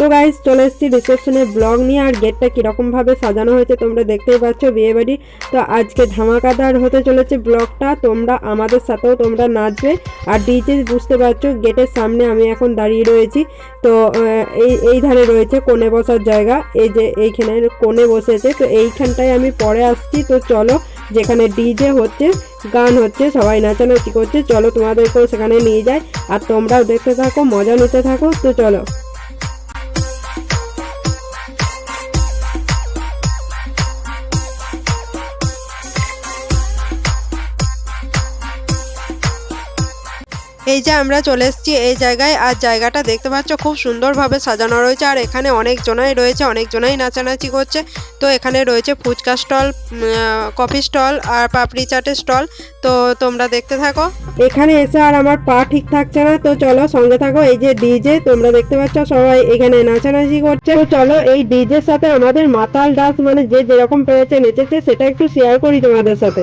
তো গাইজ চলে এসেছি রিসেপশনের ব্লগ নিয়ে আর গেটটা কীরকমভাবে সাজানো হয়েছে তোমরা দেখতেই পাচ্ছ বিয়ে বাড়ি তো আজকে ধামাকাদার হতে চলেছে ব্লগটা তোমরা আমাদের সাথেও তোমরা নাচবে। আর ডিজে বুঝতে পারছ, গেটের সামনে আমি এখন দাঁড়িয়ে রয়েছি। তো এই এই ধারে রয়েছে কোণে বসার জায়গা। এই যে এইখানে কোণে বসেছে, তো এইখানটায় আমি পরে আসছি। তো চলো, যেখানে ডিজে হচ্ছে, গান হচ্ছে, সবাই নাচানাচি করছে, চলো তোমাদেরকেও সেখানে নিয়ে যায় আর তোমরাও দেখতে থাকো, মজা নিতে থাকো, তো চলো। এই যে আমরা চলে এসেছি এই জায়গায়, আর জায়গাটা দেখতে পাচ্ছ খুব সুন্দরভাবে সাজানো রয়েছে, আর এখানে অনেক জনাই রয়েছে অনেক জনাই নাচানাচি করছে। তো এখানে রয়েছে ফুচকা স্টল কফি স্টল, আর পাপড়ি চাটের স্টল। তো তোমরা দেখতে থাকো। এখানে এসে আর আমার পা ঠিক থাকছে না, তো চলো সঙ্গে থাকো, এই যে ডিজে, তোমরা দেখতে পাচ্ছ সবাই এখানে নাচানাচি করছে। তো চলো এই ডিজের সাথে আমাদের মাতাল ডান্স মানে যে যেরকম পেরেছে, নেচেছে, সেটা একটু শেয়ার করি তোমাদের সাথে।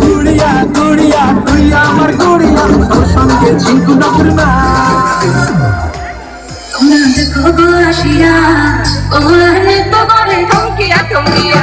গুড়িয়া গুড়িয়া তুই আমার গুড়িয়া তোর সঙ্গে ঝিঙ্কু ডাকুর না আসিয়া ওরে তো করে থমকিয়া থমকিয়া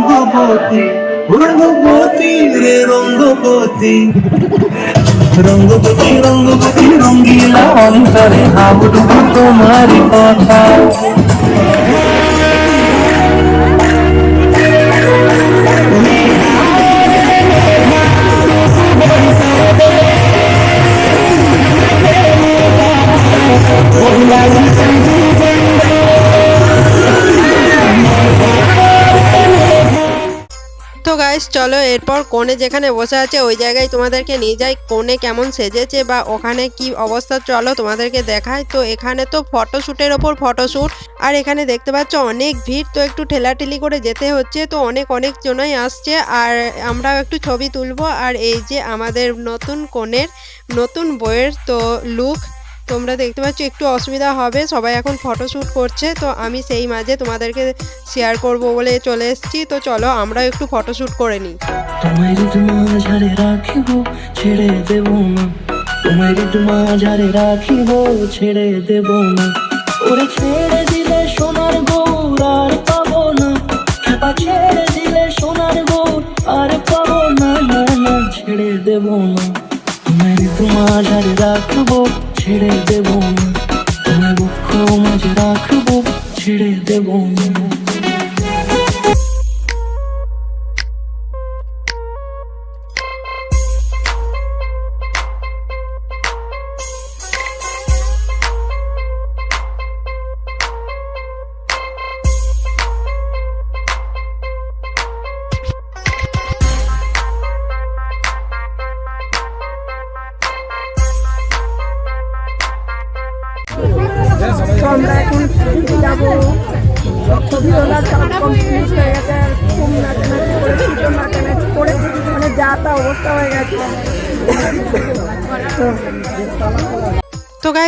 রঙ্গপতি। রঙ্গবতী রে রঙ্গপতি। রঙ্গপতি রঙ্গপতি রঙ্গিলা অন্তরে হাবুডুবু তোমার কথা। চলো, এরপর কোণে যেখানে বসে আছে, ওই জায়গায় তোমাদেরকে নিয়ে যাই। কোণে কেমন সেজেছে বা ওখানে কি অবস্থা, চলো তোমাদেরকে দেখায় তো এখানে তো ফটোশ্যুটের ওপর ফটোশ্যুট, আর এখানে দেখতে পাচ্ছ অনেক ভিড়। তো একটু ঠেলাঠেলি করে যেতে হচ্ছে। তো অনেক অনেক জনাই আসছে, আর আমরাও একটু ছবি তুলবো। আর এই যে আমাদের নতুন কোণের নতুন বইয়ের তো লুক তোমরা দেখতে পাচ্ছ, একটু অসুবিধা হবে, সবাই এখন ফটোশ্যুট করছে, তো আমি সেই মাঝে তোমাদেরকে শেয়ার করব বলে চলে এসেছি, তো চলো আমরা একটু ফটোশ্যুট করে নিই। তোমায় রাখিব, ছেড়ে দেব না। তোমায় রাখিব, ছেড়ে দেব না। ওরে ছেড়ে দিলে সোনার গৌর আর পাবো না। ছেড়ে দিলে সোনার গৌর আর পাবো না না ছেড়ে দেব না। তোমায় রাখব ছেড়ে দেব তোমায় বক্ষ মাঝে রাখব ছেড়ে দেব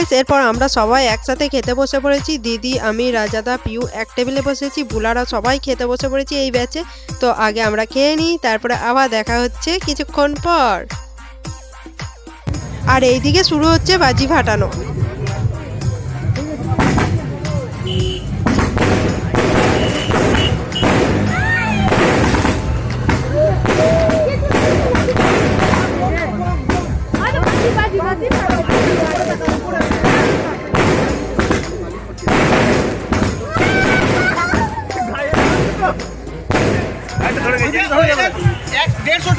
গাইস এরপর আমরা সবাই একসাথে খেতে বসে পড়েছি। দিদি, আমি, রাজাদা, পিউ এক টেবিলে বসেছি। বুলারা সবাই খেতে বসে পড়েছি এই ব্যাচে তো আগে আমরা খেয়ে নিই, তারপরে আবার দেখা হচ্ছে কিছুক্ষণ পর। আর এইদিকে শুরু হচ্ছে বাজি ফাটানো।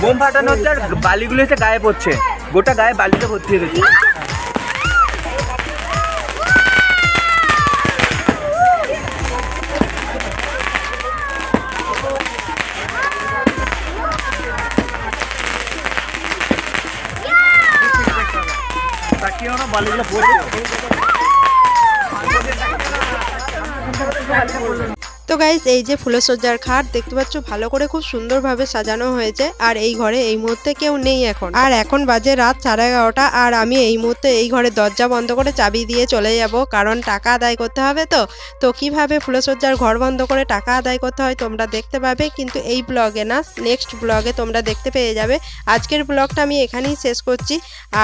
বোম ফাটানো হচ্ছে আর বালিগুলো এসে গায়ে পড়ছে। গোটা গায়ে বালিতে ভর্তি হয়ে গেছে। তো গাইজ এই যে ফুলসজ্জার খাট দেখতে পাচ্ছ, ভালো করে খুব সুন্দরভাবে সাজানো হয়েছে। আর এই ঘরে এই মুহূর্তে কেউ নেই এখন। আর এখন বাজে রাত সাড়ে এগারোটা, আর আমি এই মুহূর্তে এই ঘরের দরজা বন্ধ করে চাবি দিয়ে চলে যাব, কারণ টাকা আদায় করতে হবে তো। তো কীভাবে ফুলসজ্জার ঘর বন্ধ করে টাকা আদায় করতে হয় তোমরা দেখতে পাবে, কিন্তু এই ব্লগে না নেক্সট ব্লগে তোমরা দেখতে পেয়ে যাবে। আজকের ব্লগটা আমি এখানেই শেষ করছি।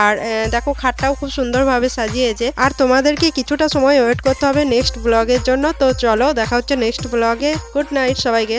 আর দেখো খাটটাও খুব সুন্দরভাবে সাজিয়েছে। আর তোমাদেরকে কিছুটা সময় ওয়েট করতে হবে নেক্সট ব্লগের জন্য, তো চলো দেখা হচ্ছে নেক্সট ব্লগে গুড নাইট সবাইকে।